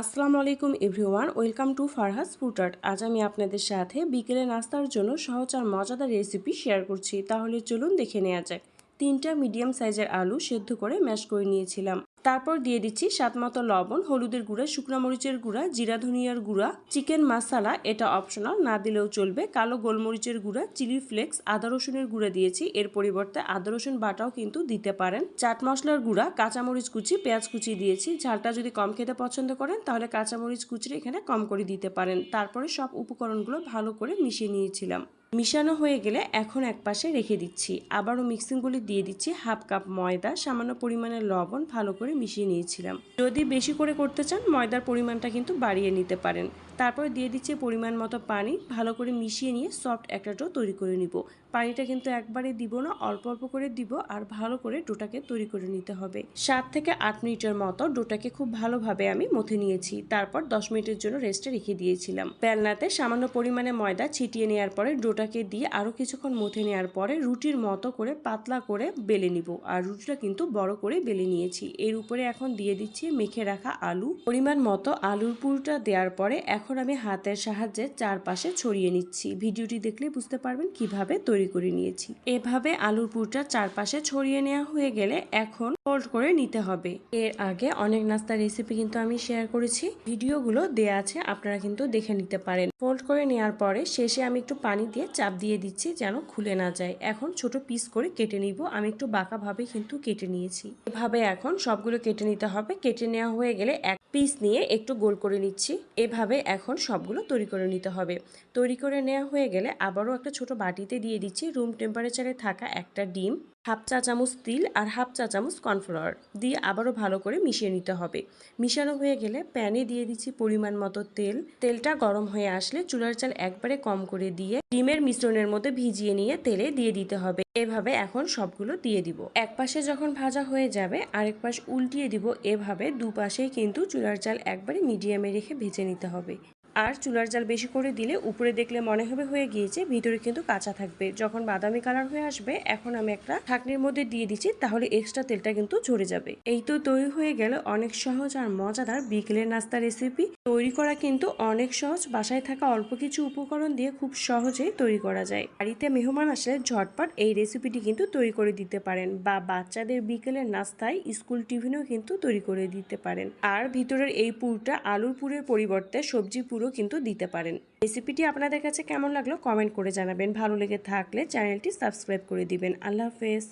আসসালামু আলাইকুম everyone, welcome to Farha's food art. আজ আমি আপনাদের সাথে বিকেলে নাস্তার জন্য সহজ আর মজাদার রেসিপি শেয়ার করছি। তাহলে চলুন দেখে নেওয়া যাক। তিনটা মিডিয়াম সাইজের আলু সেদ্ধ করে ম্যাশ করে নিয়েছিলাম। তারপর দিয়ে দিচ্ছি স্বাদ মতো লবণ, হলুদের গুঁড়া, শুকনো মরিচের গুঁড়া, জিরা ধনিয়ার গুঁড়া, চিকেন মশালা এটা অপশনাল না দিলেও চলবে। কালো গোলমরিচের গুঁড়া, চিলি ফ্লেক্স, আদা রসুনের গুঁড়া দিয়েছি, এর পরিবর্তে আদা রসুন বাটাও কিন্তু দিতে পারেন। চাট মশলার গুঁড়া, কাঁচামরিচ কুচি, পেঁয়াজ কুচি দিয়েছি, ঝালটা যদি কম খেতে পছন্দ করেন, তাহলে কাঁচামরিচ কুচিটা এখানে কম করে দিতে পারেন। তারপরে সব উপকরণগুলো ভালো করে মিশিয়ে নিয়েছিলাম। মিশানো হয়ে গেলে এখন এক পাশে রেখে দিচ্ছি। আবারও মিক্সিংগুলি দিয়ে দিচ্ছি হাফ কাপ ময়দা, সামান্য পরিমাণে লবণ ভালো করে মিশিয়ে নিয়েছিলাম। যদি বেশি করে করতে চান, ময়দার পরিমাণটা কিন্তু বাড়িয়ে নিতে পারেন। তারপর দিয়ে দিচ্ছি পরিমাণ মতো পানি, ভালো করে মিশিয়ে নিয়ে সফট একটা ডো তৈরি করে নিব। পানিটা কিন্তু একবারে দিব না, অল্প অল্প করে দিব আর ভালো করে ডোটাকে তৈরি করে নিতে হবে। সাত থেকে আট মিনিটের মতো ডোটাকে খুব ভালোভাবে আমি মথে নিয়েছি। তারপর দশ মিনিটের জন্য রেস্টে রেখে দিয়েছিলাম। বেলনাতে সামান্য পরিমাণে ময়দা ছিটিয়ে নেওয়ার পরে ডোটাকে দিয়ে আরও কিছুক্ষণ মথে নেওয়ার পরে রুটির মতো করে পাতলা করে বেলে নিব। আর রুটিটা কিন্তু বড় করে বেলে নিয়েছি। এর উপরে এখন দিয়ে দিচ্ছি মেখে রাখা আলু। পরিমাণ মতো আলুর পুরোটা দেওয়ার পরে এখন আমি হাতের সাহায্যে চারপাশে ছড়িয়ে নিচ্ছি। ভিডিওটি দেখলে বুঝতে পারবেন কীভাবে তৈরি করে নিয়েছি। এভাবে আলুর পুরটা চারপাশে ছড়িয়ে নেওয়া হয়ে গেলে এখন ফোল্ড করে নিতে হবে। এর আগে অনেক নাস্তার রেসিপি কিন্তু আমি শেয়ার করেছি। ভিডিওগুলো দেয়া আছে, আপনারা কিন্তু দেখে নিতে পারেন। ফোল্ড করে নেওয়ার পরে শেষে আমি একটু পানি দিয়ে চাপ দিয়ে দিচ্ছি যেন খুলে না যায়। এখন ছোট পিস করে কেটে নিব। আমি একটু বাঁকাভাবে কিন্তু কেটে নিয়েছি। এভাবে এখন সবগুলো কেটে নিতে হবে। কেটে নেওয়া হয়ে গেলে এক পিস নিয়ে একটু গোল করে নিচ্ছি। এভাবে এখন সবগুলো তৈরি করে নিতে হবে। তৈরি করে নেওয়া হয়ে গেলে আবারও একটা ছোট বাটিতে দিয়ে দিচ্ছি। রুম টেম্পারেচারে থাকা একটা ডিম। হাফ চা চামচ তিল আর হাফ চা চামচ কর্নফ্লাওয়ার দিয়ে আবারও ভালো করে মিশিয়ে নিতে হবে। মিশানো হয়ে গেলে প্যানে দিয়ে দিচ্ছি পরিমাণ মতো তেল। তেলটা গরম হয়ে আসলে চুলার চাল একবারে কম করে দিয়ে ডিমের মিশ্রণের মধ্যে ভিজিয়ে নিয়ে তেলে দিয়ে দিতে হবে। এভাবে এখন সবগুলো দিয়ে দিব। এক পাশে যখন ভাজা হয়ে যাবে, আরেক পাশ উল্টিয়ে দিব। এভাবে দুপাশেই কিন্তু চুলার চাল একবারে মিডিয়ামে রেখে ভেজে নিতে হবে। আর চুলার জাল বেশি করে দিলে উপরে দেখলে মনে হবে হয়ে গিয়েছে, ভিতরে কিন্তু কাঁচা থাকবে। যখন বাদামি কালার হয়ে আসবে, এখন আমি একটা ঢাকনির মধ্যে দিয়ে দিচ্ছি, তাহলে এক্সট্রা তেলটা কিন্তু ঝরে যাবে। এই তো তৈরি হয়ে গেল অনেক সহজ আর মজাদার বিকেলের নাস্তা রেসিপি তৈরি করা কিন্তু অনেক সহজ, বাসায় থাকা অল্প কিছু উপকরণ দিয়ে খুব সহজেই তৈরি করা যায়। বাড়িতে মেহমান আসলে ঝটপট এই রেসিপিটি কিন্তু তৈরি করে দিতে পারেন বা বাচ্চাদের বিকেলের নাস্তায় স্কুল টিফিনেও কিন্তু তৈরি করে দিতে পারেন। আর ভিতরের এই পুরটা আলুর পুরের পরিবর্তে সবজি পুরও কিন্তু দিতে পারেন। রেসিপিটি আপনাদের কাছে কেমন লাগল কমেন্ট করে জানাবেন। ভালো লেগে থাকলে চ্যানেলটি সাবস্ক্রাইব করে দিবেন। আল্লাহ হাফেজ।